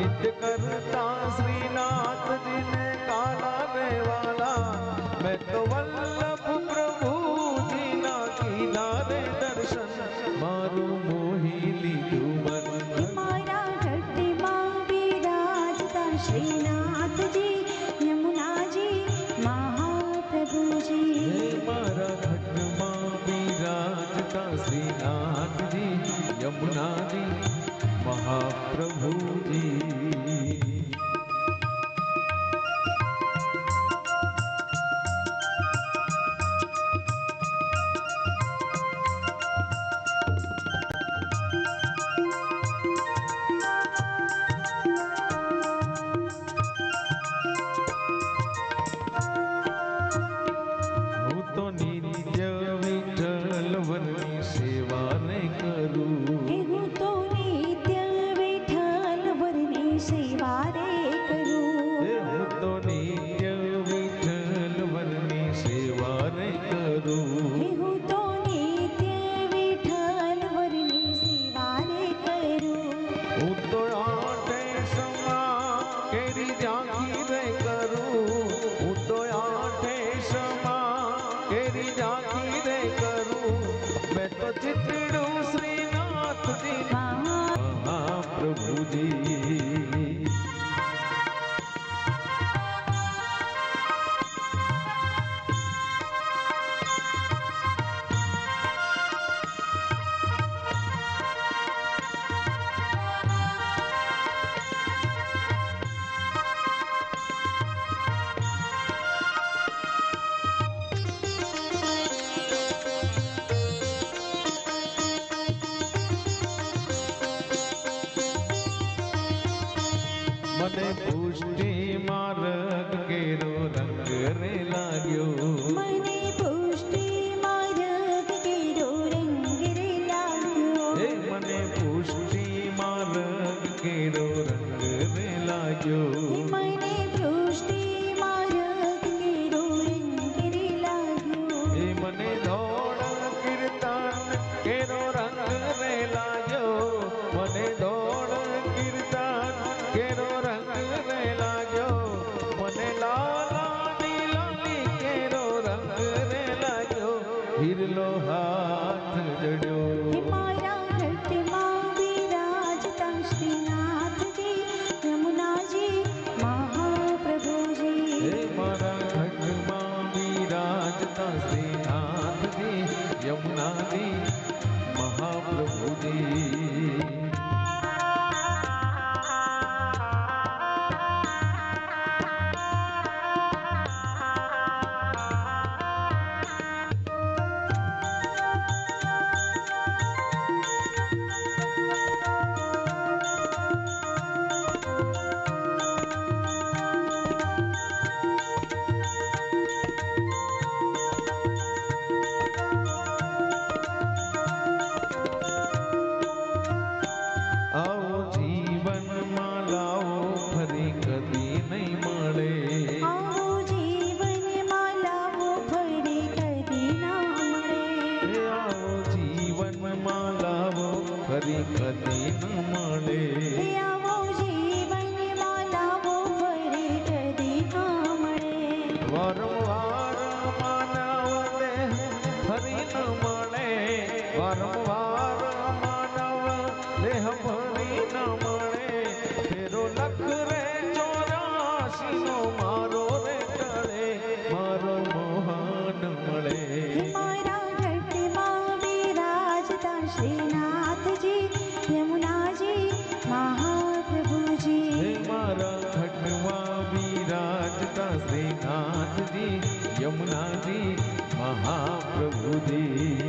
नित्य करता श्रीनाथ जी ने काला वाला मैं तो वल्लभ प्रभु जी ना किनारे दर्शन। मारू मोही मन मारा घटे माँ विराजता श्रीनाथ जी यमुना जी महाप्रभु जी। मारा घट माँ श्रीनाथ जी यमुना जी। મહાપ્રભુજી મને જી યમુનાજી મહાપ્રભુજી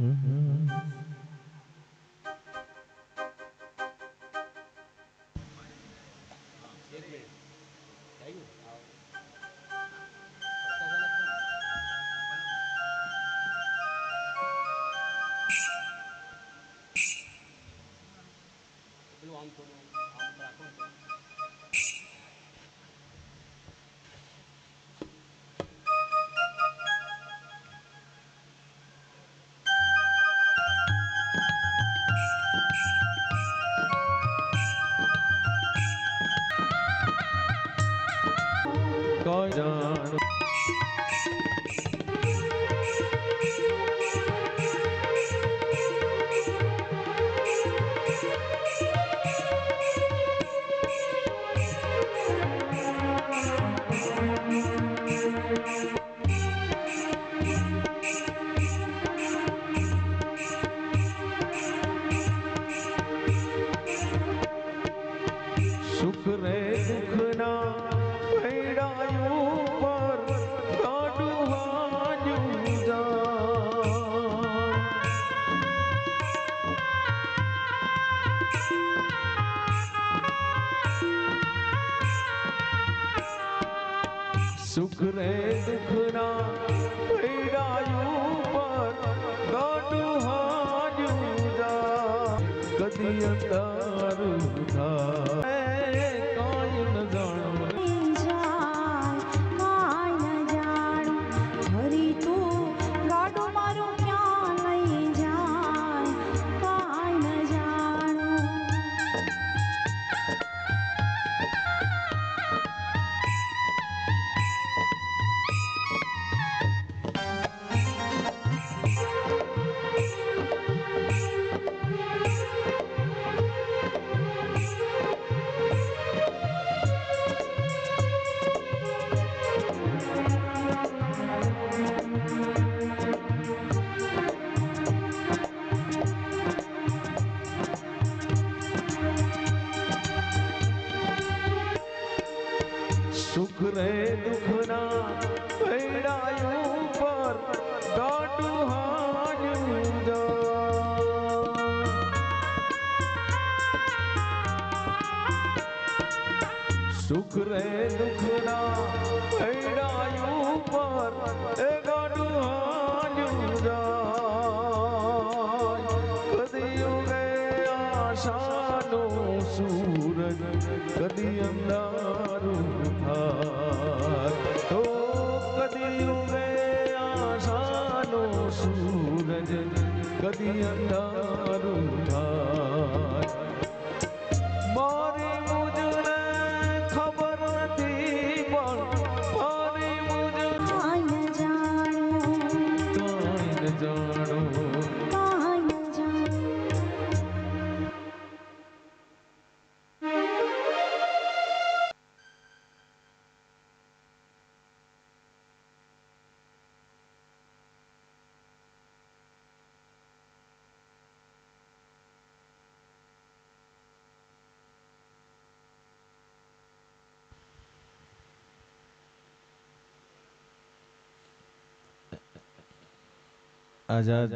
કોઈ જા કદી અંધારું થાય તો કદી ઉગે આશાનો સૂરજ કદી અંધારું થાય આઝાદ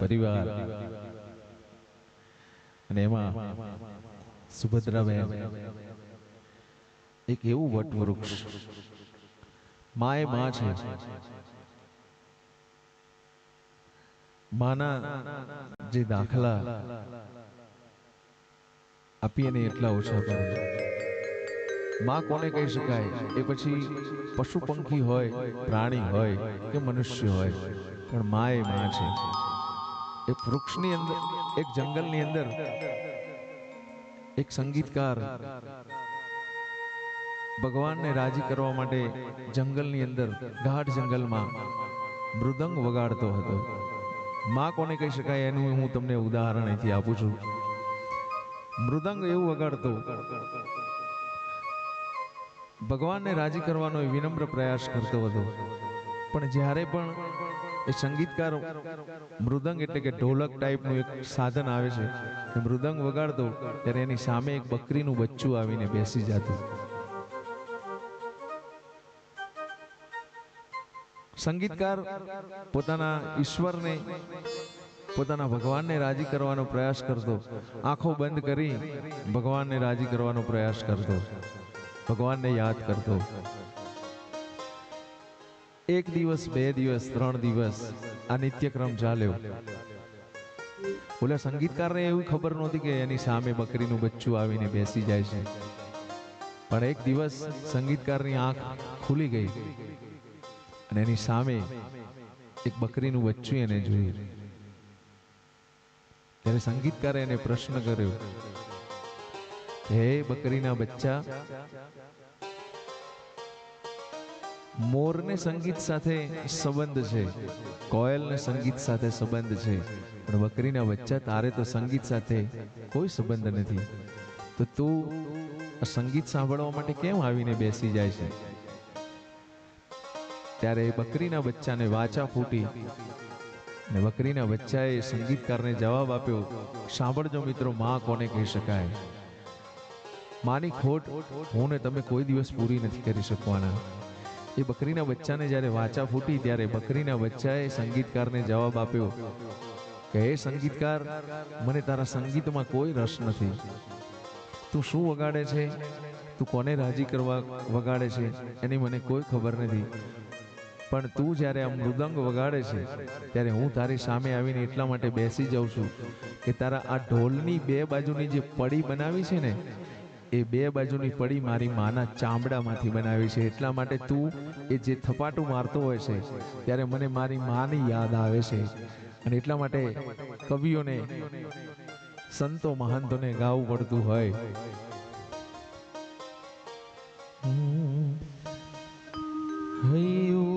પરિવાર. અને એમાં સુભદ્રાબેન, એક એવું વટવૃક્ષ, માએ માં છે. માના જે દાખલા આપીએ ને એટલા ઓછા પડે માં કોને કહી શકાય? એ પછી પશુ પંખી હોય, પ્રાણી હોય કે મનુષ્ય હોય. પણ મા એ મા છે. એક વૃક્ષની અંદર, એક જંગલની અંદર, એક સંગીતકાર ભગવાનને રાજી કરવા માટે જંગલની અંદર, ગાઢ જંગલમાં મૃદંગ વગાડતો હતો. મા કોને કહી શકાય એનું હું તમને ઉદાહરણ અહીંથી આપું છું. મૃદંગ એવું વગાડતો, ભગવાનને રાજી કરવાનો વિનમ્ર પ્રયાસ કરતો હતો. પણ જ્યારે પણ સંગીતકાર મૃદંગ એટલે કે ઢોલક ટાઈપનું એક સાધન આવે છે. મૃદંગ વગાડતો ત્યારે એની સામે એક બકરીનું બચ્ચું આવીને બેસી જતું. સંગીતકાર પોતાના ઈશ્વરને, પોતાના ભગવાનને રાજી કરવાનો પ્રયાસ કરતો. આંખો બંધ કરી ભગવાનને રાજી કરવાનો પ્રયાસ કરતો. ભગવાનને યાદ કરતો. એક દિવસ, બે દિવસ, ત્રણ દિવસ આ નિત્યક્રમ ચાલ્યો. ઓલા સંગીતકારને એવી ખબર નહોતી કે એની સામે બકરીનું બચ્ચું આવીને બેસી જાય છે. પણ એક દિવસ સંગીતકારની આંખ ખુલી ગઈ અને એની સામે એક બકરીનું બચ્ચું એને જોયું. ત્યારે સંગીતકારે એને પ્રશ્ન કર્યો, હે બકરીના બચ્ચા મોરને સંગીત સાથે સંબંધ છે. કોયલને સંગીત સાથે સંબંધ છે. પણ બકરીના બચ્ચા તારે તો સંગીત સાથે કોઈ સંબંધ નથી. તો તું સંગીત સાંભળવા માટે કેમ આવીને બેસી જાય છે? ત્યારે બકરીના બચ્ચાને વાચા ફૂટી અને બકરીના બચ્ચાએ સંગીતકારને જવાબ આપ્યો, સાંભળજો મિત્રો, માં કોને કહી શકાય? માની ખોટ, હું ને તમે કોઈ દિવસ પૂરી નથી કરી શકવાના. એ બકરીના બચ્ચાને જ્યારે વાચા ફૂટી ત્યારે બકરીના બચ્ચાએ સંગીતકારને જવાબ આપ્યો કે, હે સંગીતકાર, મને તારા સંગીતમાં કોઈ રસ નથી. તું શું વગાડે છે? તું કોને રાજી કરવા વગાડે છે? એની મને કોઈ ખબર નથી. પણ તું જ્યારે આ મૃદંગ વગાડે છે, ત્યારે હું તારી સામે આવીને એટલા માટે બેસી જાઉં છું કે તારા આ ઢોલની બે બાજુની જે પડી બનાવી છે ને એ બે બાજુની પડી મારી માના ચામડામાંથી બનાવી છે. એટલા માટે તું એ જે થપાટું મારતો હોય છે ત્યારે મને મારી માની યાદ આવે છે. અને એટલા માટે કવિઓને સંતો મહંતોને ગાવું પડતું હોય. હૈયું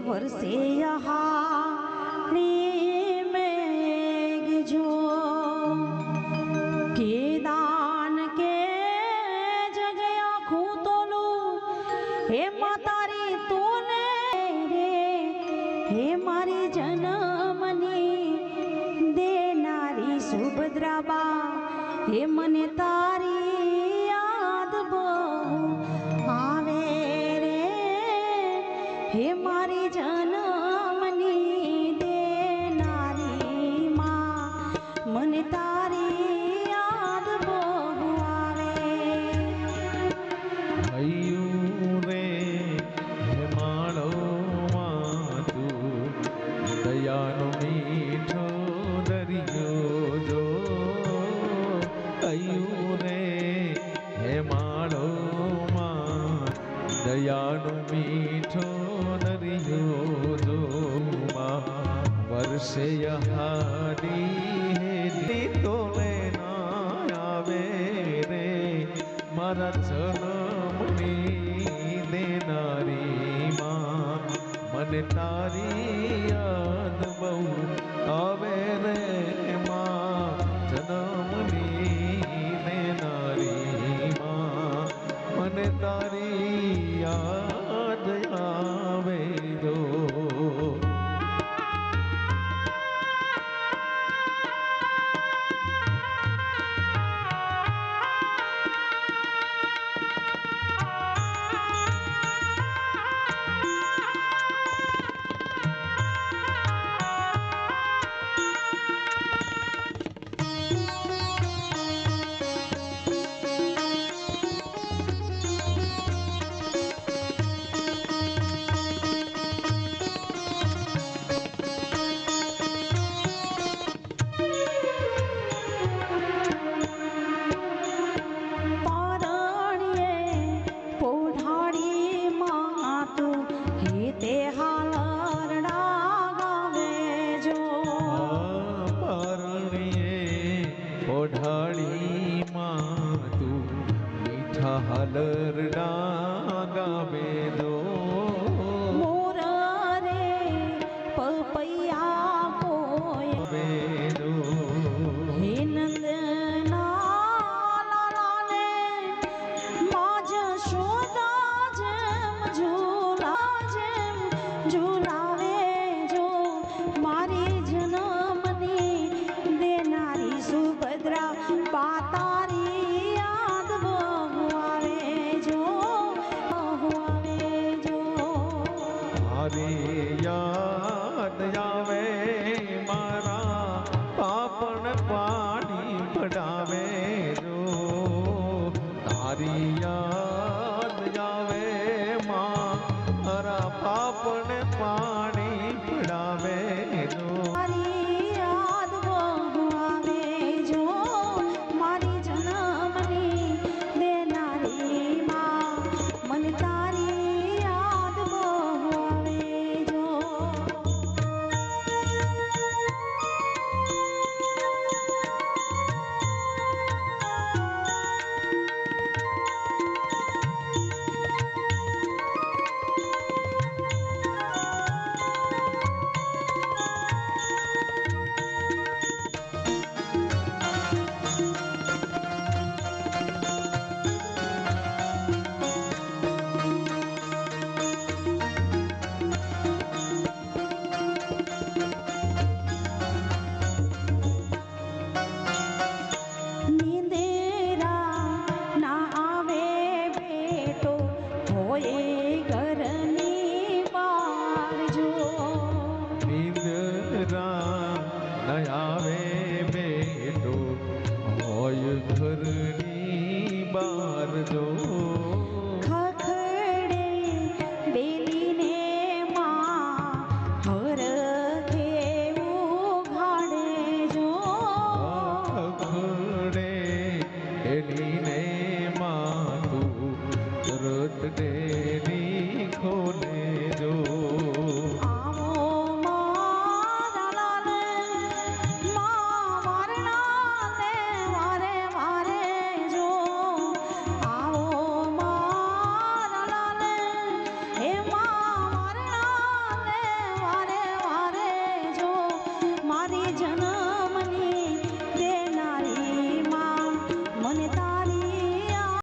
વરસે યહાણે મેઘ aí.